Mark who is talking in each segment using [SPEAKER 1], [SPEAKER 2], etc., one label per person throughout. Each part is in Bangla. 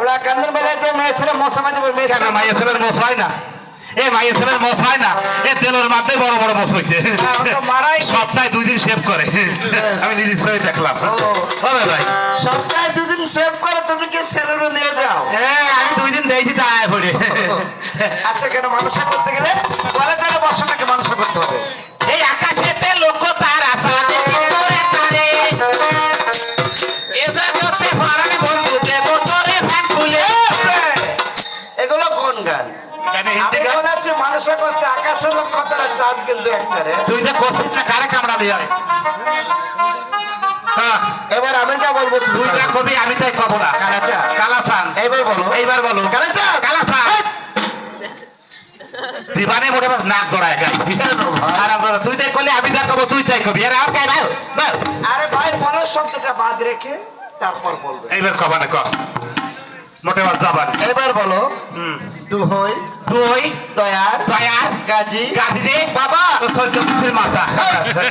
[SPEAKER 1] ওরা কান্দন বেলা যে মেয়ে ছেলে মশা মাঝে মেয়ে
[SPEAKER 2] কেন মাইয়া ছেলের মোষ হয় না? এ মাইয়া ছেলের হয় না? এ তেলের মাধ্যমে বড় বড় মোষ হয়েছে সপ্তাহে দুই দিন শেভ করে। আমি নিজের ছবি দেখলাম। হবে ভাই।
[SPEAKER 1] সপ্তাহে দুদিন সেভ করে তুমি কি ছেলেরও নিয়ে যাও?
[SPEAKER 2] হ্যাঁ আমি দুই দিন দিয়েছি তা আয় পড়ে।
[SPEAKER 1] আচ্ছা কেন মানুষের করতে গেলে? বলে তাহলে বর্ষটাকে মানুষের করতে হবে? গান? বলেছি মানুষের করতে আকাশের লোক কতটা চাঁদ কিন্তু একটা রে।
[SPEAKER 2] তুই করছিস না কারে কামড়ালি আরে? হ্যাঁ,
[SPEAKER 1] এবার আমি যা বলব
[SPEAKER 2] তুই যা কবি আমি তাই কব না।
[SPEAKER 1] কালাচা
[SPEAKER 2] কালাসান
[SPEAKER 1] এইবার বলো।
[SPEAKER 2] এইবার বলো।
[SPEAKER 1] কালাচা
[SPEAKER 2] কালাসান দিবানে মোটে নাক জড়ায় গাই দাদা তুই তাই করলে আমি যা কব তুই তাই কবি আরে আর কাই ভাই?
[SPEAKER 1] আরে ভাই বলো শব্দটা বাদ রেখে তারপর বলবে।
[SPEAKER 2] এইবার কবানে ক। মোটে আমার
[SPEAKER 1] এবার বলো দুহই
[SPEAKER 2] তুই
[SPEAKER 1] দয়ার
[SPEAKER 2] দয়ার
[SPEAKER 1] গাজী বাবা।
[SPEAKER 2] চোদ্দ মাথা।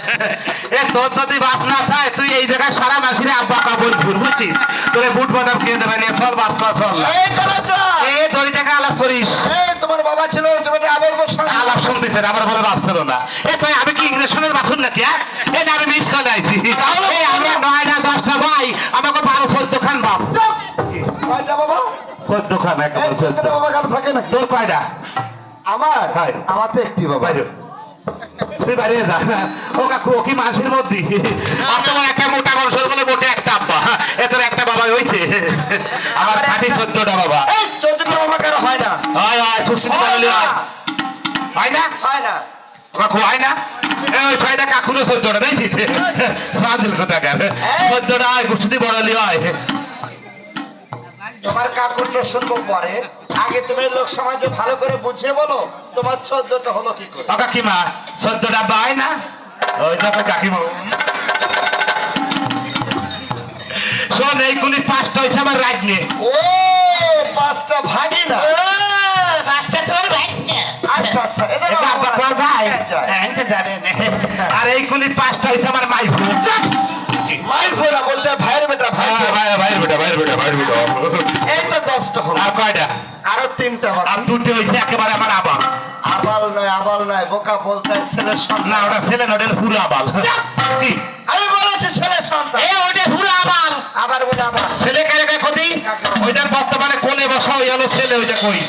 [SPEAKER 2] এ তোর যদি বাপ না থাকে তুই এই জায়গায় সারা মাসিরে আব্বা কাপড় ঘুর বুঝছিস তোরে বুট বাদাম কিনে দেবে নিয়ে চল বাপ কা চল। এ দড়ি টাকা আলাপ করিস।
[SPEAKER 1] তোমার বাবা ছিল তুমি আবার
[SPEAKER 2] আলাপ শুনতেছে আমার বলে বাপ ছিল না। এ তুই আমি কি ইংরেশনের বাথুন নাকি হ্যাঁ? এ না আমি মিস করে আইছি। এই খান
[SPEAKER 1] এই
[SPEAKER 2] একেবারে
[SPEAKER 1] বাবা কারও থাকে না
[SPEAKER 2] তোর কয়টা?
[SPEAKER 1] আমার?
[SPEAKER 2] হয়।
[SPEAKER 1] আমার তো একটি বাবা।
[SPEAKER 2] তুই বাইরে যা। ও কাকু কি মানুষের মধ্যে? আর তোমার একটা মোটা মানুষের বলে মোটে একটা আব্বা। এ একটা বাবা হয়েছে আমার খাটি চোদ্দটা বাবা।
[SPEAKER 1] চোদ্দটা বাবা কারও হয় না।
[SPEAKER 2] হয় হয় সুস্থ
[SPEAKER 1] হয় না।
[SPEAKER 2] হয়। না?
[SPEAKER 1] হয় না।
[SPEAKER 2] কাকু হয় না? ওই ছয়টা কাকুরও চোদ্দটা দেখছিস বাদিল কথা কেন চোদ্দটা হয় গুষ্টি বড়লি হয়।
[SPEAKER 1] তোমার কাকুরটা শুনব পরে আগে তুমি লোক সমাজে ভালো করে বুঝিয়ে বলো তোমার চোদ্দটা হলো কি করে?
[SPEAKER 2] কাকিমা চোদ্দটা হয় না? ওই দেখো কাকিমা। শোন এইগুলি পাঁচটা হয়েছে আমার রাত নিয়ে।
[SPEAKER 1] ও পাঁচটা ভাগি না?
[SPEAKER 2] পাঁচটা তোর রাত নিয়ে।
[SPEAKER 1] আচ্ছা আচ্ছা এটা
[SPEAKER 2] যায়?
[SPEAKER 1] হ্যাঁ।
[SPEAKER 2] হ্যাঁ। আর এইগুলি পাঁচটা হয়েছে আমার মাইফ
[SPEAKER 1] মায়ের ফোনা বলতে ভাইয়ের বেটা ভাই
[SPEAKER 2] ভাইয়ের বেটা ভাইয়ের বেটা ভাইয়ের বেটা
[SPEAKER 1] এই তো দশটা হলো
[SPEAKER 2] আর কয়টা?
[SPEAKER 1] আরও তিনটা বাকি।
[SPEAKER 2] আর দুটো হয়েছে একেবারে আমার আবাল।
[SPEAKER 1] আবাল নয় আবাল নয় বোকা বলতে ছেলের
[SPEAKER 2] না ওটা ছেলে না ওটা পুরো আবাল। কি?
[SPEAKER 1] আমি বলেছি ছেলের সন্তান।
[SPEAKER 2] এ ওটা পুরো আবাল।
[SPEAKER 1] আবার বলে আবার।
[SPEAKER 2] ছেলে কারে কারে ক্ষতি? ওইটার বর্তমানে কোলে বসা ওই হলো ছেলে ওইটা কই?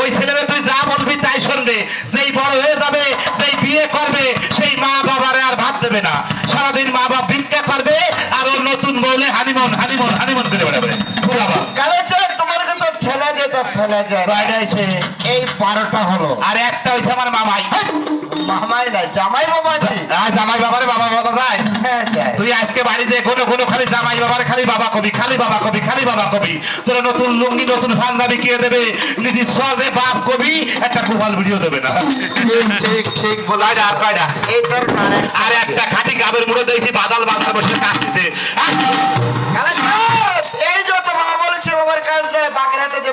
[SPEAKER 2] ওই ছেলেরা তুই যা বলবি তাই শুনবে। যেই বড় হয়ে যাবে যেই বিয়ে করবে সেই মা বাবারে আর ভাত দেবে না। সারাদিন মা বাবা ভিক্ষা করবে আর নতুন বলে হানিমন হানিমন হানিমন।
[SPEAKER 1] যায়। এই বারোটা হলো।
[SPEAKER 2] আর একটা হইছে আমার মামাই।
[SPEAKER 1] মামাই না জামাই বাবাজি
[SPEAKER 2] আজ জামাই বাবারে বাবা বলা যায়
[SPEAKER 1] হ্যাঁ
[SPEAKER 2] তুই আজকে বাড়িতে কোনো কোনো খালি জামাই বাবার খালি বাবা কবি খালি বাবা কবি খালি বাবা কবি। তোরা নতুন লুঙ্গি নতুন পাঞ্জাবি কে দেবে নিজের সবে বাপ কবি একটা কুফাল ভিডিও দেবে না।
[SPEAKER 1] ঠিক ঠিক ঠিক
[SPEAKER 2] আর কয়টা আর একটা খাটি গাবের মুড়ে দেখছি বাদাল বাদাল বসে কাটতেছে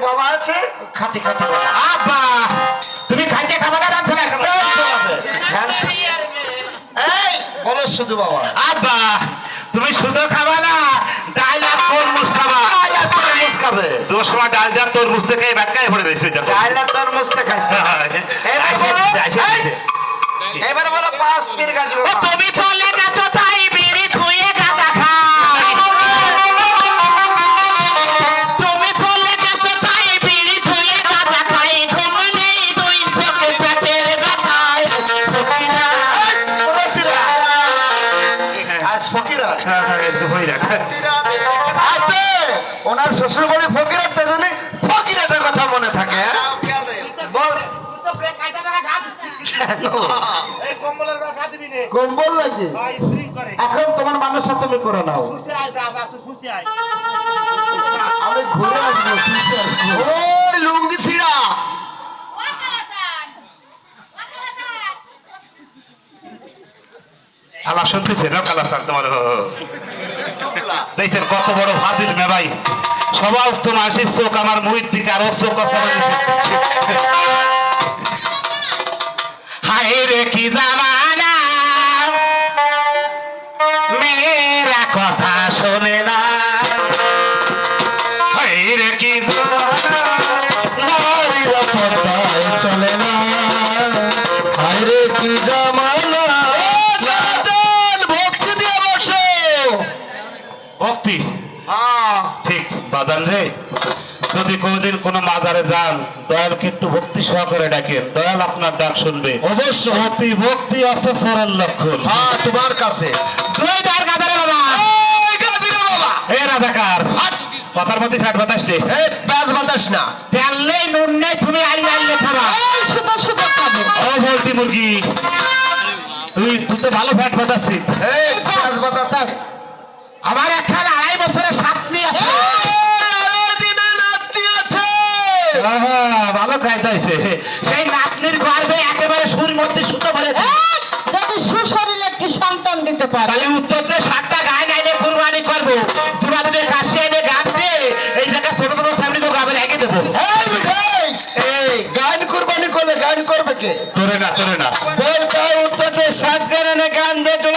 [SPEAKER 1] বাবা আছে খাটি খাটি
[SPEAKER 2] আব্বা তুমি খাইতে খাবে না রাখছো না
[SPEAKER 1] এই বলো শুধু বাবা
[SPEAKER 2] আব্বা তুমি শুধু খাবা না ডাইল আর তরমুজ খাবা
[SPEAKER 1] তরমুজ খাবে
[SPEAKER 2] তোর সময় ডাল যার তরমুজ থেকে ব্যাটকায় পড়ে রয়েছে দেখো
[SPEAKER 1] ডাইলা তরমুজটা খাইছে এবার বলো এবার বলো পাঁচ মিনিট
[SPEAKER 2] ও তুমি চলে
[SPEAKER 1] ওনার শ্বশুর বাড়ি ফকিরার তো জানি ফকিরাটের কথা মনে থাকে হ্যাঁ? বল। কম্বল নাকি এখন তোমার মানুষের তুমি করে নাও। আমি ঘুরে আসব আসব।
[SPEAKER 3] ওই লুঙ্গি ছিড়া।
[SPEAKER 2] আলা শুনতেছে না কালা স্যার তোমার। দেখছেন কত বড় ফাজিল মেবাই সমস্ত মানুষের চোখ আমার মুহির দিকে, আরও চোখ হায় রে কি মেয়েরা কথা শোনে না। হাই রে কি জামানা।
[SPEAKER 1] ভক্তি?
[SPEAKER 2] ঠিক বাজান রে। যদি কোনোদিন কোনো মাজারে যান দয়ালকে একটু ভক্তি সহকারে ডাকেন। দয়াল আপনার ডাক শুনবে।
[SPEAKER 1] অবশ্য
[SPEAKER 2] অতি ভক্তি আছে সরল লক্ষণ।
[SPEAKER 1] হ্যাঁ তোমার কাছে।
[SPEAKER 2] গাদারে বাবা। এ রাজাকার। কথার মধ্যে ফ্যাট বাতাস
[SPEAKER 1] এই প্যাজ বাতাস না।
[SPEAKER 2] তেল নেই নুন নেই তুমি আইলে আইলে খাবা।
[SPEAKER 3] শুধু শুধু খাবে।
[SPEAKER 2] ও বলতি মুরগি। তুই তুই তো ভালো ফ্যাট বাতাসছিস
[SPEAKER 1] এই প্যাজ বাতাস।
[SPEAKER 2] আমার এখন আড়াই বছরের সাপনি আছে। ভালো কায়দা হয়েছে সেই নাতনির গর্ভে একেবারে সুর মধ্যে সুতো ভরে
[SPEAKER 3] যদি সুশরীরে একটি সন্তান দিতে পারে।
[SPEAKER 2] তাহলে উত্তর দিয়ে সাতটা গায়ে নাইলে কুরবানি করব। তোরা যদি কাশি এনে গান দিয়ে এই জায়গা ছোট ছোট ফ্যামিলি তো গাবে রেখে দেবো।
[SPEAKER 1] গান কুরবানি করলে গান করবে কে?
[SPEAKER 2] তোরে না তোরে না।